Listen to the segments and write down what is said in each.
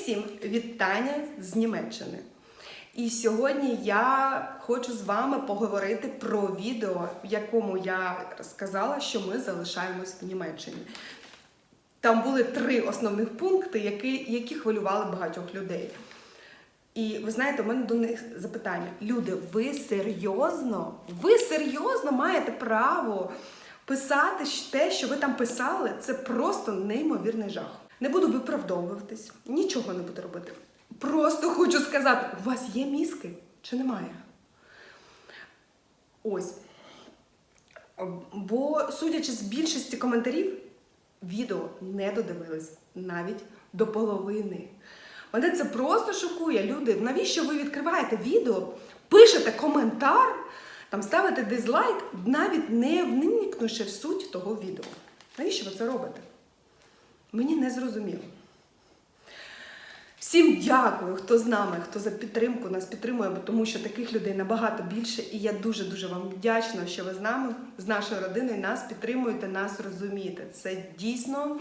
всім вітання з Німеччини. І сьогодні я хочу з вами поговорити про відео, в якому я сказала, що ми залишаємось в Німеччині. Там були три основних пункти, які, які хвилювали багатьох людей. І ви знаєте, у мене до них запитання: люди, ви серйозно? Ви серйозно маєте право писати те, що ви там писали? Це просто неймовірний жах. Не буду виправдовуватись, нічого не буду робити. Просто хочу сказати: у вас є мізки чи немає? Ось. Бо, судячи з більшості коментарів, відео не додивились навіть до половини. Мене це просто шокує. Люди, навіщо ви відкриваєте відео, пишете коментар, там ставите дизлайк, навіть не вникнувши в суть того відео. Навіщо ви це робите? Мені не зрозуміло. Всім дякую, хто з нами, хто за підтримку нас підтримує, тому що таких людей набагато більше. І я дуже дуже вам вдячна, що ви з нами, з нашою родиною, нас підтримуєте, нас розумієте. Це дійсно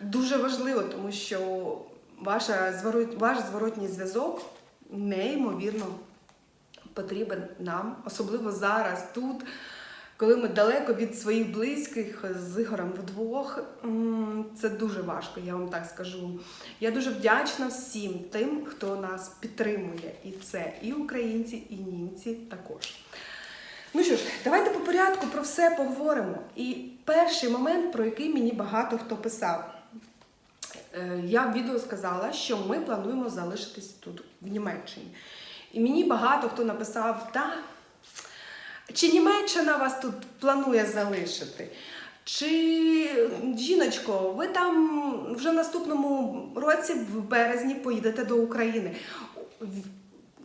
дуже важливо, тому що ваша ваш зворотній зв'язок неймовірно потрібен нам, особливо зараз тут. Коли ми далеко від своїх близьких з Ігорем вдвох, це дуже важко, я вам так скажу. Я дуже вдячна всім тим, хто нас підтримує. І це і українці, і німці також. Ну що ж, давайте по порядку про все поговоримо. І перший момент, про який мені багато хто писав. Е, Я в відео сказала, що ми плануємо залишитись тут, в Німеччині. І мені багато хто написав, та чи Німеччина вас тут планує залишити? Чи жіночко, ви там вже наступному році, в березні, поїдете до України?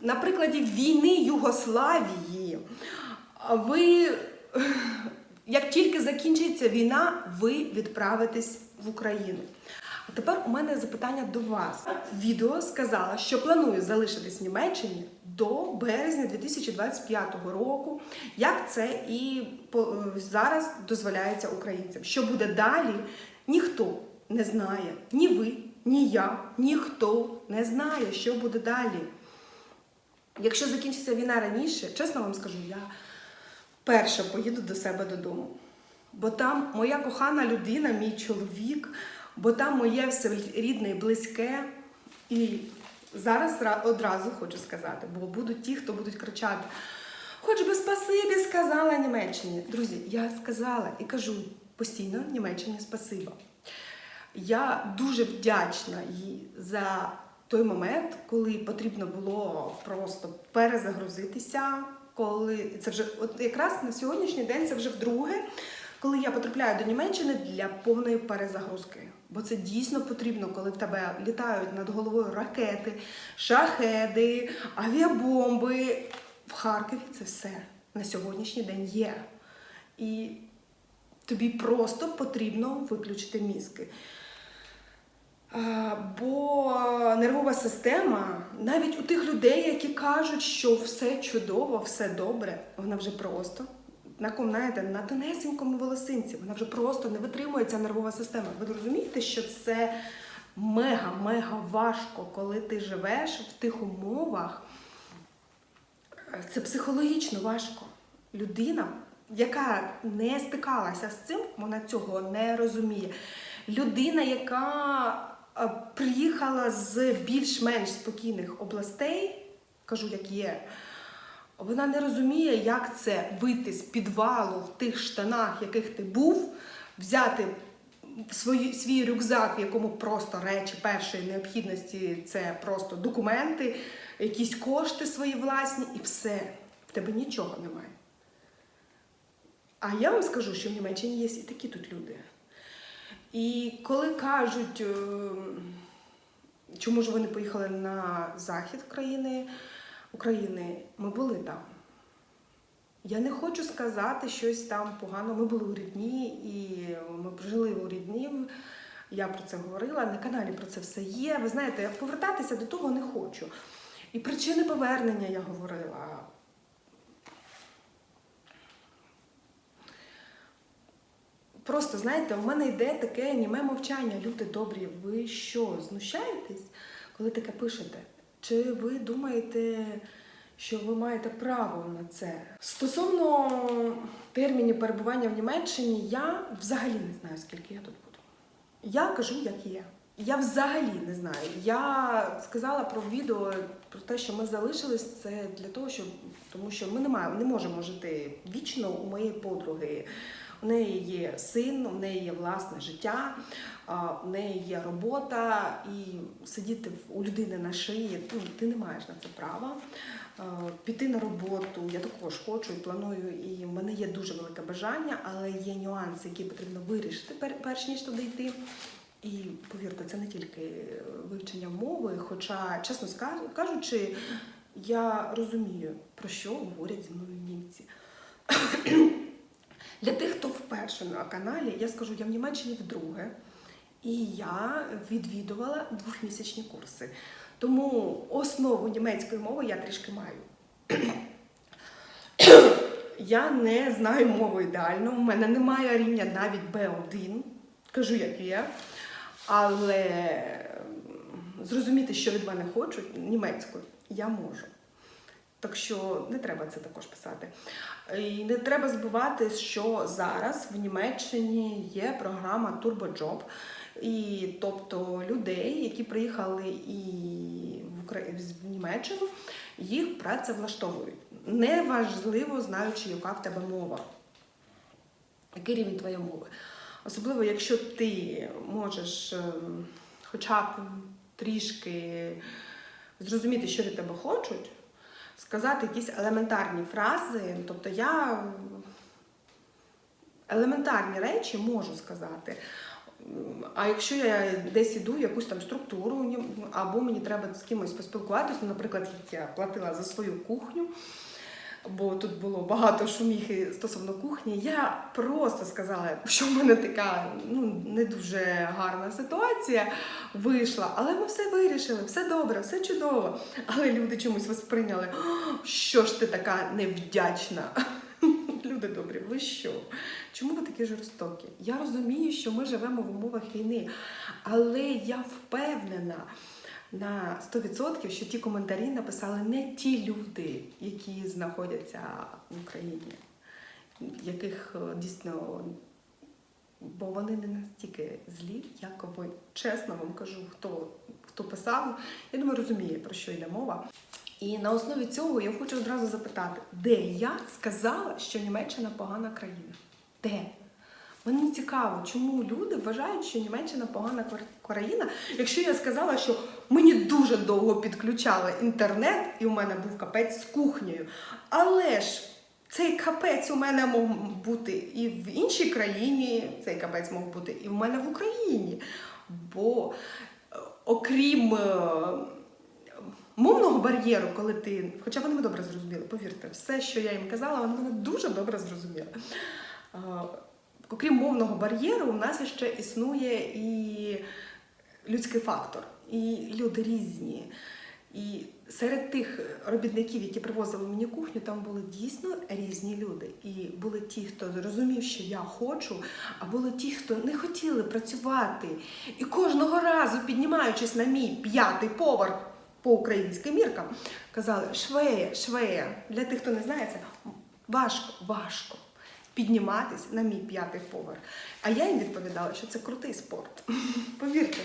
На прикладі війни Югославії, ви, як тільки закінчиться війна, ви відправитесь в Україну. А тепер у мене запитання до вас. Відео сказала, що планує залишитись в Німеччині до березня 2025 року, як це і е, зараз дозволяється українцям. Що буде далі, ніхто не знає. Ні ви, ні я, ніхто не знає, що буде далі. Якщо закінчиться війна раніше, чесно вам скажу, я перша поїду до себе додому. Бо там моя кохана людина, мій чоловік, бо там моє все рідне і близьке. І зараз одразу хочу сказати, бо будуть ті, хто будуть кричати. Хоч би спасибі сказала Німеччині. Друзі, я сказала і кажу постійно Німеччині спасибо. Я дуже вдячна їй за той момент, коли потрібно було просто перезагрузитися. Коли це вже от якраз на сьогоднішній день це вже вдруге, коли я потрапляю до Німеччини для повної перезагрузки. Бо це дійсно потрібно, коли в тебе літають над головою ракети, шахеди, авіабомби. В Харкові це все на сьогоднішній день є. І тобі просто потрібно виключити мізки. Бо нервова система, навіть у тих людей, які кажуть, що все чудово, все добре, вона вже просто на ком, знаєте, на тонесенькому волосинці, вона вже просто не витримує ця нервова система. Ви розумієте, що це мега-мега важко, коли ти живеш в тих умовах. Це психологічно важко. Людина, яка не стикалася з цим, вона цього не розуміє. Людина, яка е, приїхала з більш-менш спокійних областей, кажу, як є, вона не розуміє, як це вийти з підвалу в тих штанах, яких ти був, взяти свої, свій рюкзак, в якому просто речі першої необхідності це просто документи, якісь кошти свої власні, і все. В тебе нічого немає. А я вам скажу, що в Німеччині є і такі тут люди. І коли кажуть, е, чому ж вони поїхали на захід країни України, ми були там. Я не хочу сказати щось там погано. Ми були у Рідні і ми жили у Рідні. Я про це говорила, на каналі про це все є. Ви знаєте, повертатися до того не хочу. І причини повернення я говорила. Просто знаєте, у мене йде таке німе мовчання. Люди добрі, ви що, знущаєтесь? коли таке пишете? Чи ви думаєте, що ви маєте право на це? Стосовно термінів перебування в Німеччині, я взагалі не знаю, скільки я тут буду. Я кажу, як є. Я взагалі не знаю. Я сказала про відео про те, що ми залишились це для того, щоб тому що ми не маємо, не можемо жити вічно у моєї подруги. У неї є син, у неї є власне життя, у неї є робота, і сидіти у людини на шиї, ну, ти не маєш на це права. Піти на роботу я також хочу і планую, і в мене є дуже велике бажання, але є нюанси, які потрібно вирішити перш ніж туди йти. І повірте, це не тільки вивчення мови, хоча, чесно кажучи, я розумію, про що говорять зі мною німці. Для тих, хто вперше на каналі, я скажу, я в Німеччині вдруге, і я відвідувала двохмісячні курси. Тому основу німецької мови я трішки маю. Я не знаю мову ідеально, у мене немає рівня навіть B1, кажу, як є. Але зрозуміти, що від мене хочуть німецькою, я можу. Так що не треба це також писати. І не треба забувати, що зараз в Німеччині є програма TurboJob. І тобто людей, які приїхали і в Німеччину, їх працевлаштовують. Неважливо, знаючи, яка в тебе мова, який рівень твоєї мови. Особливо, якщо ти можеш ем, хоча б трішки зрозуміти, що від тебе хочуть, сказати якісь елементарні фрази. Тобто я елементарні речі можу сказати. А якщо я десь іду якусь там структуру, або мені треба з кимось поспілкуватися, ну, наприклад, я платила за свою кухню, бо тут було багато шуміхи стосовно кухні, я просто сказала, що в мене така ну, не дуже гарна ситуація вийшла, але ми все вирішили, все добре, все чудово. Але люди чомусь восприйняли, «О, що ж ти така невдячна. Люди добрі, ви що? Чому ви такі жорстокі? Я розумію, що ми живемо в умовах війни, але я впевнена на 100%, що ті коментарі написали не ті люди, які знаходяться в Україні, яких е, дійсно. Бо вони не настільки злі, як ви. Чесно вам кажу, хто, хто писав, я думаю, розуміє, про що йде мова. І на основі цього я хочу одразу запитати, де я сказала, що Німеччина погана країна? Де? Мені цікаво, чому люди вважають, що Німеччина погана країна, якщо я сказала, що мені дуже довго підключали інтернет, і у мене був капець з кухнею. Але ж цей капець у мене мог бути і в іншій країні, цей капець мог бути і в мене в Україні. Бо е, окрім е, мовного бар'єру, коли ти, хоча вони мене добре зрозуміли, повірте, все, що я їм казала, вони мене дуже добре зрозуміли. Е, Окрім мовного бар'єру, у нас ще існує і людський фактор, і люди різні. І серед тих робітників, які привозили мені кухню, там були дійсно різні люди. І були ті, хто зрозумів, що я хочу, а були ті, хто не хотіли працювати. І кожного разу, піднімаючись на мій п'ятий поверх по українським міркам, казали швея, швея. Для тих, хто не знає, це важко, важко підніматись на мій п'ятий поверх. А я їм відповідала, що це крутий спорт. Повірте.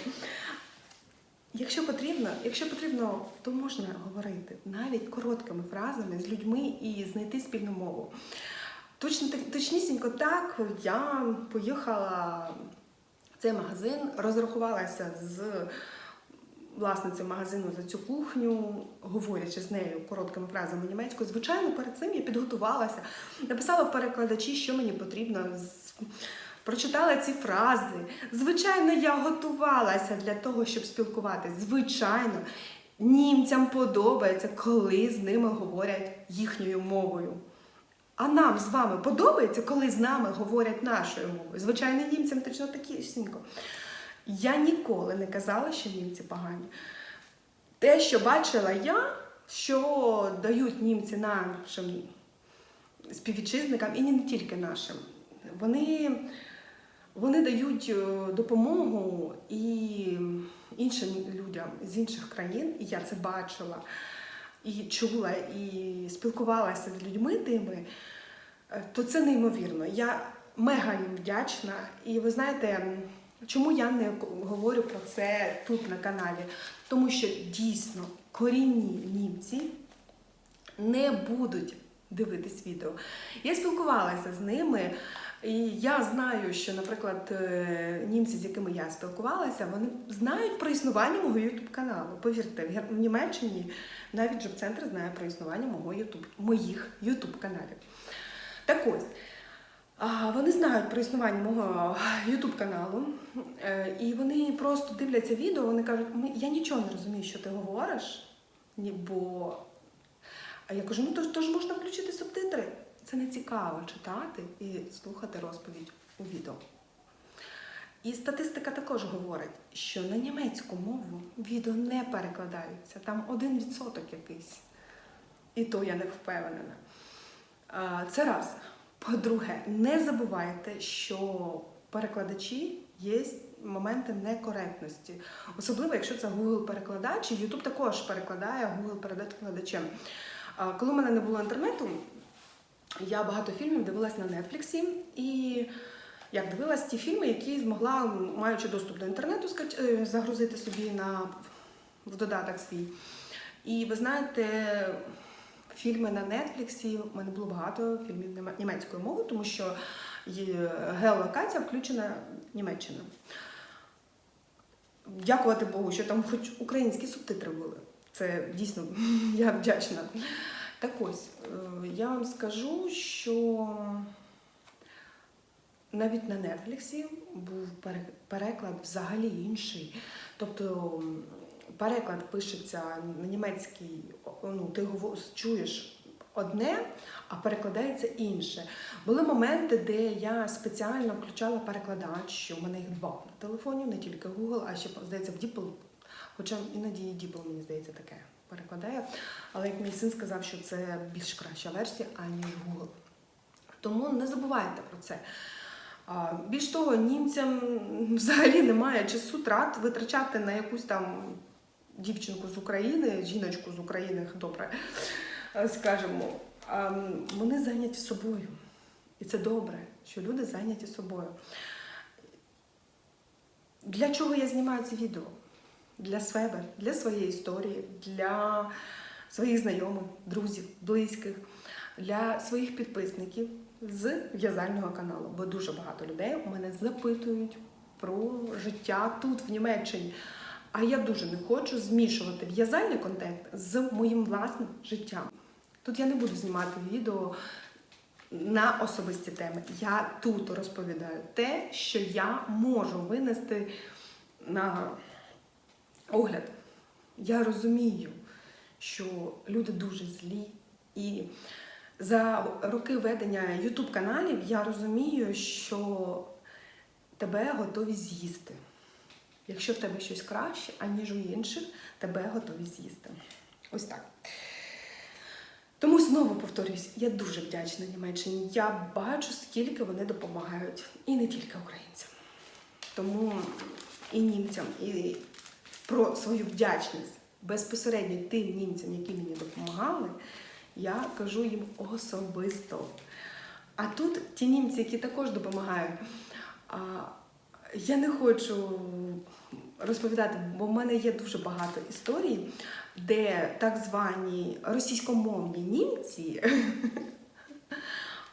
Якщо потрібно, то можна говорити навіть короткими фразами з людьми і знайти спільну мову. Точно точнісінько так я поїхала в цей магазин, розрахувалася з власницею магазину за цю кухню, говорячи з нею короткими фразами німецькою. Звичайно, перед цим я підготувалася, написала в перекладачі, що мені потрібно. Прочитала ці фрази. Звичайно, я готувалася для того, щоб спілкуватися. Звичайно, німцям подобається, коли з ними говорять їхньою мовою. А нам з вами подобається, коли з нами говорять нашою мовою. Звичайно, німцям точно такі сінько. Я ніколи не казала, що німці погані. Те, що бачила я, що дають німці нашим співвітчизникам, і не тільки нашим, вони вони дають е, допомогу і іншим людям з інших країн, і я це бачила і чула, і спілкувалася з людьми тими, е, то це неймовірно. Я мега їм вдячна. І ви знаєте, чому я не говорю про це тут на каналі? Тому що дійсно корінні німці не будуть дивитись відео. Я спілкувалася з ними, і я знаю, що, наприклад, е, німці, з якими я спілкувалася, вони знають про існування мого ютуб каналу. Повірте, в Німеччині навіть джоб-центр знає про існування мого YouTube, моїх ютуб каналів. Так ось. Вони знають про існування мого ютуб каналу, е, і вони просто дивляться відео, вони кажуть, я нічого не розумію, що ти говориш, бо я кажу, ну то, то ж можна включити субтитри. Це не цікаво читати і слухати розповідь у відео. І статистика також говорить, що на німецьку мову відео не перекладаються. Там один відсоток якийсь. І то я не впевнена. Це раз. По-друге, не забувайте, що перекладачі є моменти некоректності. Особливо, якщо це Google перекладач, і YouTube також перекладає Google перекладачем. Коли в мене не було інтернету, я багато фільмів дивилась на Нетфліксі і як дивилась ті фільми, які змогла, маючи доступ до інтернету, е, загрузити собі на в додаток свій. І ви знаєте, фільми на Нетфліксі, у мене було багато фільмів німецькою мовою, тому що геолокація включена Німеччина. Дякувати Богу, що там хоч українські субтитри були. Це дійсно я вдячна. Так ось, е, я вам скажу, що навіть на Нетфліксі був переклад взагалі інший. Тобто переклад пишеться на німецький, ну, ти чуєш одне, а перекладається інше. Були моменти, де я спеціально включала перекладач, що в мене їх два на телефоні, не тільки Google, а ще, здається, в DeepL. Хоча іноді і DeepL, мені здається, таке перекладає. Але як мій син сказав, що це більш краща версія, аніж Google. Тому не забувайте про це. Більш того, німцям взагалі немає часу трат витрачати на якусь там дівчинку з України, жіночку з України, добре, скажімо. Вони зайняті собою. І це добре, що люди зайняті собою. Для чого я знімаю це відео? Для себе, для своєї історії, для своїх знайомих, друзів, близьких, для своїх підписників з в'язального каналу. Бо дуже багато людей у мене запитують про життя тут, в Німеччині. А я дуже не хочу змішувати в'язальний контент з моїм власним життям. Тут я не буду знімати відео на особисті теми. Я тут розповідаю те, що я можу винести на огляд. Я розумію, що люди дуже злі. І за роки ведення YouTube каналів я розумію, що тебе готові з'їсти. Якщо в тебе щось краще, аніж у інших, тебе готові з'їсти. Ось так. Тому знову повторюсь, я дуже вдячна Німеччині. Я бачу, скільки вони допомагають, і не тільки українцям. Тому і німцям, і про свою вдячність безпосередньо тим німцям, які мені допомагали, я кажу їм особисто. А тут ті німці, які також допомагають. Я не хочу розповідати, бо в мене є дуже багато історій, де так звані російськомовні німці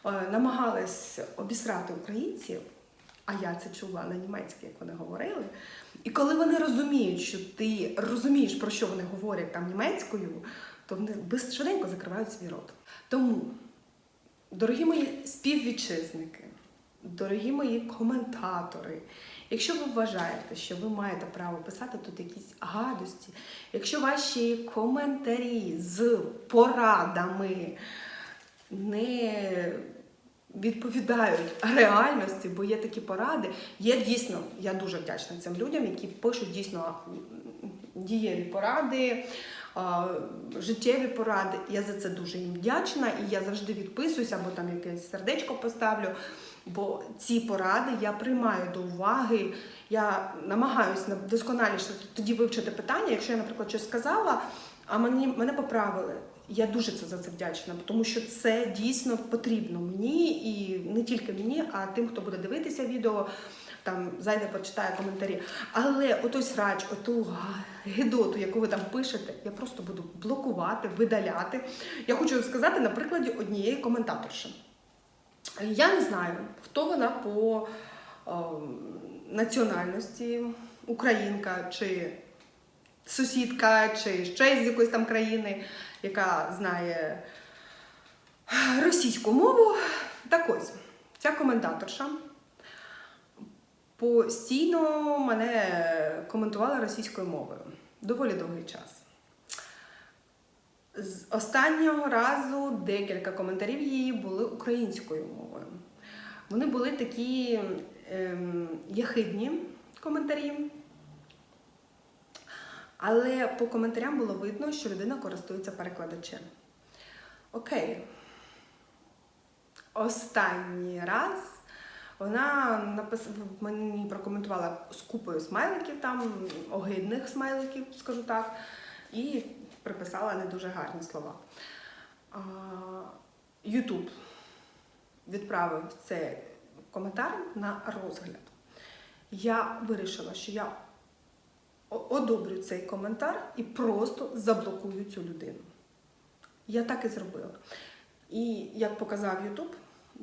е, намагались обісрати українців, а я це чула на німецькій, як вони говорили. І коли вони розуміють, що ти розумієш, про що вони говорять там німецькою, то вони швиденько закривають свій рот. Тому, дорогі мої співвітчизники, дорогі мої коментатори, якщо ви вважаєте, що ви маєте право писати тут якісь гадості, якщо ваші коментарі з порадами не відповідають реальності, бо є такі поради. Є дійсно, я дуже вдячна цим людям, які пишуть дійсно дієві поради, життєві поради. Я за це дуже їм вдячна і я завжди відписуюсь або там якесь сердечко поставлю. Бо ці поради я приймаю до уваги. Я намагаюся досконаліше тоді вивчити питання. Якщо я, наприклад, щось сказала, а мені мене поправили. Я дуже це за це вдячна, тому що це дійсно потрібно мені і не тільки мені, а тим, хто буде дивитися відео, там зайде, почитає коментарі. Але отой срач, оту гидоту, яку ви там пишете, я просто буду блокувати, видаляти. Я хочу сказати на прикладі однієї коментаторші. Я не знаю, хто вона по е, національності, українка чи сусідка, чи ще з якоїсь там країни, яка знає російську мову. Так ось, ця коментаторша постійно мене коментувала російською мовою доволі довгий час. З останнього разу декілька коментарів її були українською мовою. Вони були такі ем, єхидні коментарі, але по коментарям було видно, що людина користується перекладачем. Окей. Останній раз вона напис... мені прокоментувала з купою смайликів, там огидних смайликів, скажу так, і приписала не дуже гарні слова. Ютуб відправив цей коментар на розгляд. Я вирішила, що я одобрю цей коментар і просто заблокую цю людину. Я так і зробила. І як показав Ютуб,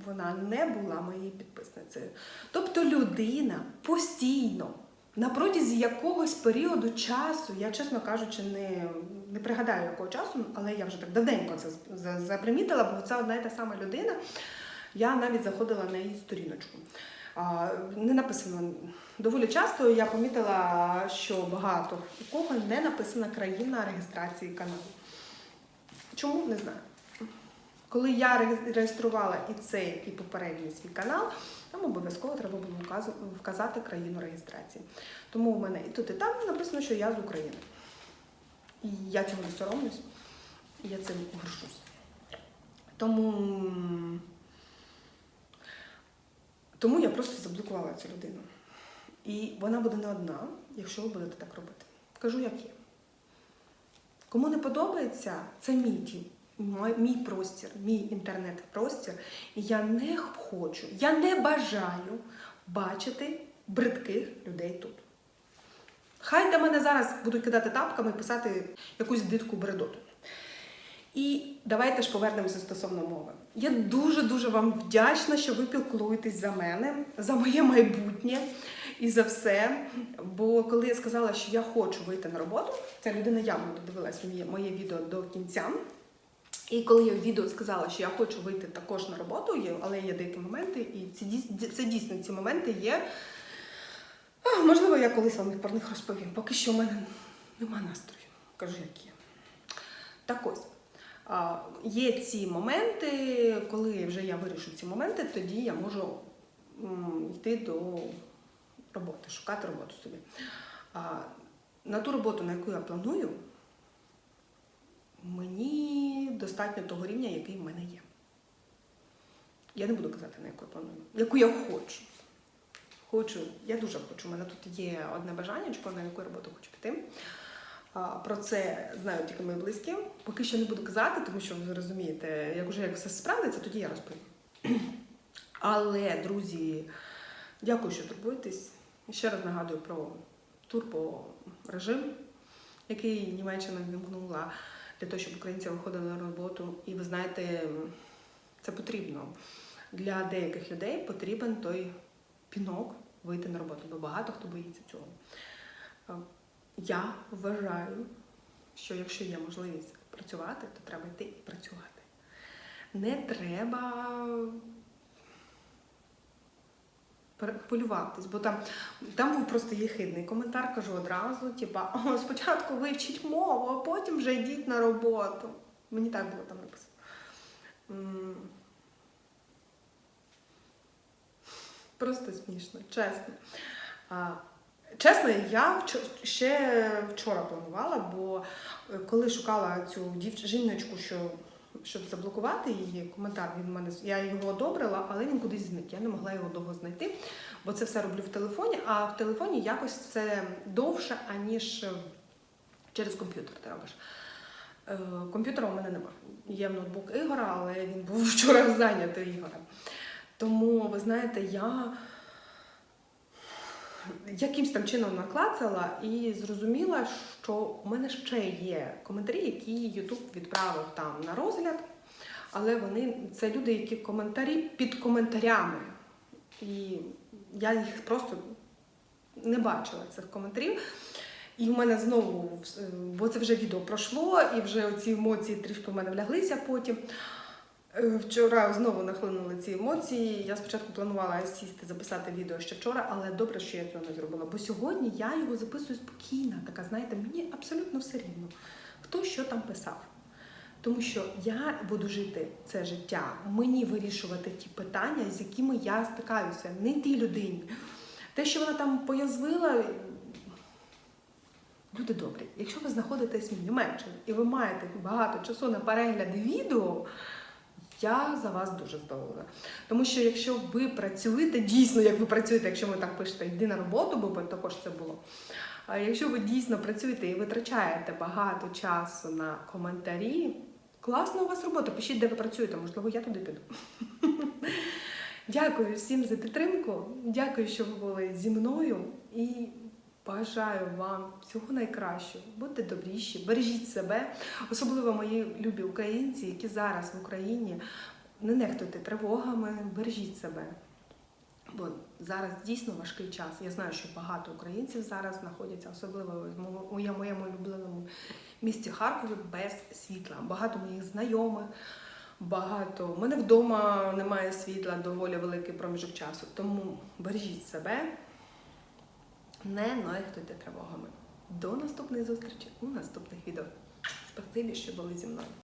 вона не була моєю підписницею. Тобто людина постійно, на протязі якогось періоду часу, я, чесно кажучи, не, не пригадаю якого часу, але я вже так давненько це запримітила, бо це одна і та сама людина. Я навіть заходила на її сторіночку. Не написано доволі часто. Я помітила, що багато у кого не написана країна реєстрації каналу. Чому не знаю. Коли я реєструвала і цей, і попередній свій канал, там обов'язково треба було вказати країну реєстрації. Тому у мене і тут, і там написано, що я з України. І я цього не соромлюсь, і я цим горжусь. Тому, тому я просто заблокувала цю людину. І вона буде не одна, якщо ви будете так робити. Кажу, як є. Кому не подобається, це мій дім, мій простір, мій інтернет-простір. І я не хочу, я не бажаю бачити бридких людей тут. Хай до мене зараз будуть кидати тапками і писати якусь дитку бредоту. І давайте ж повернемося стосовно мови. Я дуже-дуже вам вдячна, що ви піклуєтесь за мене, за моє майбутнє і за все. Бо коли я сказала, що я хочу вийти на роботу, ця людина явно додивилась моє, відео до кінця. І коли я в відео сказала, що я хочу вийти також на роботу, але є деякі моменти, і ці це дійсно ці моменти є. А, можливо, я колись вам про них розповім. Поки що в мене нема настрою. Кажу, як є. Так ось. Є ці моменти, коли вже я вирішу ці моменти, тоді я можу йти до роботи, шукати роботу собі. На ту роботу, на яку я планую, мені достатньо того рівня, який в мене є. Я не буду казати, на яку я планую, яку я хочу. Хочу, я дуже хочу. У мене тут є одне бажання, на яку роботу хочу піти. Про це знають тільки мої близькі. Поки що не буду казати, тому що ви розумієте, як вже як все справиться, тоді я розповім. Але, друзі, дякую, що турбуєтесь. Ще раз нагадую про турборежим, який Німеччина вимкнула для того, щоб українці виходили на роботу. І ви знаєте, це потрібно. Для деяких людей потрібен той пінок вийти на роботу, бо багато хто боїться цього. Я вважаю, що якщо є можливість працювати, то треба йти і працювати. Не треба хвилюватись, бо там, там був просто єхидний коментар, кажу одразу: типа, «О, спочатку вивчіть мову, а потім вже йдіть на роботу. Мені так було там написано. Просто смішно, чесно. Чесно, я ще вчора планувала, бо е, коли шукала цю дівч- жіночку, що щоб заблокувати її коментар. Він мене я його одобрила, але він кудись зник. Я не могла його довго знайти, бо це все роблю в телефоні. А в телефоні якось це довше, аніж через комп'ютер ти робиш. Е, Комп'ютера у мене немає. Є ноутбук Ігора, але він був вчора зайнятий Ігорем. Тому, ви знаєте, я якимсь там чином наклацала і зрозуміла, що у мене ще є коментарі, які Ютуб відправив там на розгляд. Але вони це люди, які коментарі під коментарями. І я їх просто не бачила цих коментарів. І в мене знову, е, бо це вже відео пройшло, і вже ці емоції трішки в мене вляглися потім. Е, Вчора знову нахлинули ці емоції. Я спочатку планувала сісти, записати відео ще вчора, але добре, що я цього не зробила. Бо сьогодні я його записую спокійно. Така, знаєте, мені абсолютно все рівно, хто що там писав. Тому що я буду жити це життя, мені вирішувати ті питання, з якими я стикаюся, не тій людині. Те, що вона там поязвила, люди добрі, якщо ви знаходитесь в Німеччині і ви маєте багато часу на перегляди відео, я за вас дуже здивована. Тому що якщо ви працюєте, дійсно, як ви працюєте, якщо ви так пишете, йди на роботу, бо також це було. А якщо ви дійсно працюєте і витрачаєте багато часу на коментарі, класна у вас робота. Пишіть, де ви працюєте, можливо, я туди піду. Дякую всім за підтримку. Дякую, що ви були зі мною і бажаю вам всього найкращого. Будьте добріші, бережіть себе, особливо мої любі українці, які зараз в Україні. Не нехтуйте тривогами, бережіть себе. Бо зараз дійсно важкий час. Я знаю, що багато українців зараз знаходяться, особливо у моєму улюбленому місті Харкові без світла. Багато моїх знайомих, багато. У мене вдома немає світла доволі великий проміжок часу. Тому бережіть себе, не нехтуйте тривогами. До наступної зустрічі у наступних відео. Спасибі, що були зі мною.